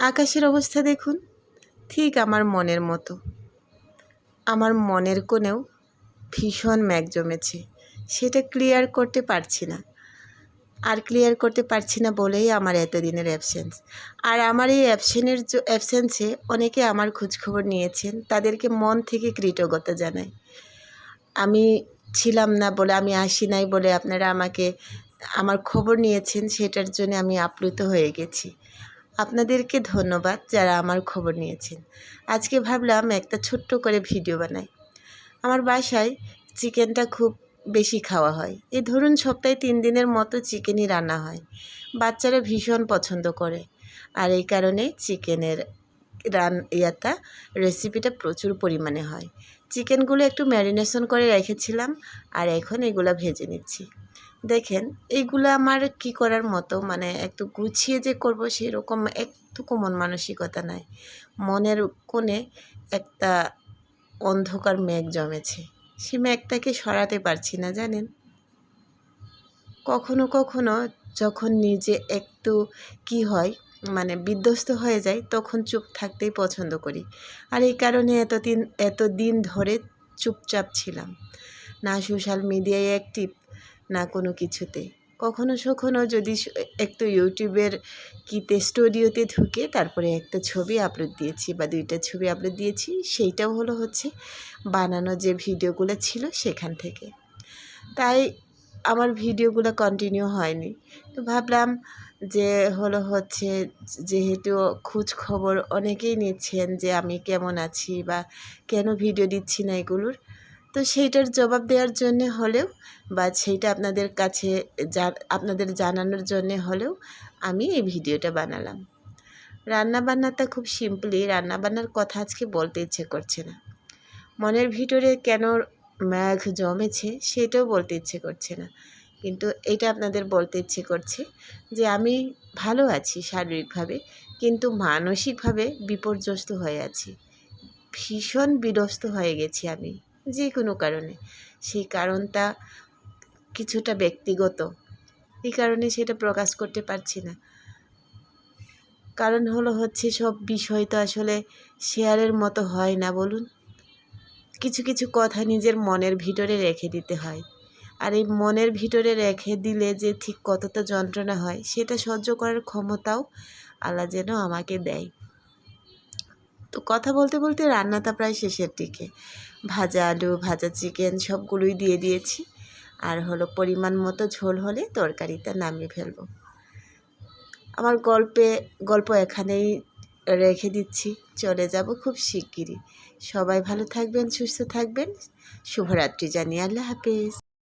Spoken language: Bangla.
আকাশের অবস্থা দেখুন, ঠিক আমার মনের মতো। আমার মনের কোণেও ভীষণ ম্যাঘ জমেছে। সেটা ক্লিয়ার করতে পারছি না। আর ক্লিয়ার করতে পারছি না বলেই আমার এতদিনের অ্যাবসেন্স। আর আমার এই অ্যাবসেনের অ্যাবসেন্সে অনেকে আমার খোঁজখবর নিয়েছেন, তাদেরকে মন থেকে কৃতজ্ঞতা জানাই। আমি ছিলাম না বলে, আমি আসি নাই বলে আপনারা আমাকে, আমার খবর নিয়েছেন, সেটার জন্য আমি আপ্লুত হয়ে গেছি। আপনাদেরকে ধন্যবাদ যারা আমার খবর নিয়েছেন। আজকে ভাবলাম একটা ছোট্ট করে ভিডিও বানাই। আমার বাসায় চিকেনটা খুব বেশি খাওয়া হয়। এই ধরুন সপ্তাহে তিন দিনের মতো চিকেনই রান্না হয়। বাচ্চারা ভীষণ পছন্দ করে। আর এই কারণে চিকেনের রান ইয়াটা রেসিপিটা প্রচুর পরিমাণে হয়। চিকেনগুলো একটু ম্যারিনেশন করে রেখেছিলাম আর এখন এগুলো ভেজে নিচ্ছি। দেখেন, এইগুলো আমার কি করার মতো? মানে একটু গুছিয়ে যে করব সেরকম একটুকু মন মানসিকতা নাই। মনের কোণে একটা অন্ধকার মেঘ জমেছে। সে মেঘটাকে সরাতে পারছি না, জানেন? কখনো কখনো যখন নিজে একটু কি হয় মানে বিধ্বস্ত হয়ে যায় তখন চুপ থাকতেই পছন্দ করি। আর এই কারণে এতদিন এতদিন ধরে চুপচাপ ছিলাম। না, সোশ্যাল মিডিয়ায় অ্যাক্টিভ না কোনো কিছুতে। কখনো সখনো যদি একটু ইউটিউবের কিতে স্টুডিওতে ঢুকে তারপরে একটা ছবি আপলোড দিয়েছি বা দুইটা ছবি আপলোড দিয়েছি, সেইটাও হলো হচ্ছে বানানো যে ভিডিওগুলো ছিল সেখান থেকে। তাই আমার ভিডিওগুলো কন্টিনিউ হয়নি। তো ভাবলাম যে হলো হচ্ছে যেহেতু খোঁজ খবর অনেকেই নিচ্ছেন যে আমি কেমন আছি বা কেন ভিডিও দিচ্ছি না এগুলোর তো সেইটার জবাব দেওয়ার জন্যে হলেও বা সেইটা আপনাদের কাছে আপনাদের জানানোর জন্যে হলেও আমি এই ভিডিওটা বানালাম। রান্নাবান্নাটা খুব সিম্পলি রান্নাবান্নার কথা আজকে বলতে ইচ্ছে করছে না। মনের ভিতরে কেন ম্যাঘ জমেছে সেটাও বলতে ইচ্ছে করছে না। কিন্তু এটা আপনাদের বলতে ইচ্ছে করছে যে আমি ভালো আছি শারীরিকভাবে, কিন্তু মানসিকভাবে বিপর্যস্ত হয়ে আছি। ভীষণ বিরস্ত হয়ে গেছি আমি। যে কোনো কারণে। সেই কারণটা কিছুটা ব্যক্তিগত। এই কারণে সেটা প্রকাশ করতে পারছি না। কারণ হলো হচ্ছে সব বিষয় তো আসলে শেয়ারের মতো হয় না, বলুন। কিছু কিছু কথা নিজের মনের ভিতরে রেখে দিতে হয়। আর এই মনের ভিতরে রেখে দিলে যে ঠিক কতটা যন্ত্রণা হয়, সেটা সহ্য করার ক্ষমতাও আল্লাহ যেন আমাকে দেয়। তো কথা বলতে বলতে রান্নাটা প্রায় শেষের দিকে। ভাজা আলু, ভাজা চিকেন সবগুলোই দিয়ে দিয়েছি। আর হলো পরিমাণ মতো ঝোল হলে তরকারিটা নামিয়ে ফেলব। আমার গল্পে, গল্প এখানেই রেখে দিচ্ছি। চলে যাব খুব শিগগিরই। সবাই ভালো থাকবেন, সুস্থ থাকবেন। শুভরাত্রি জানিয়ে আল্লাহ হাফিজ।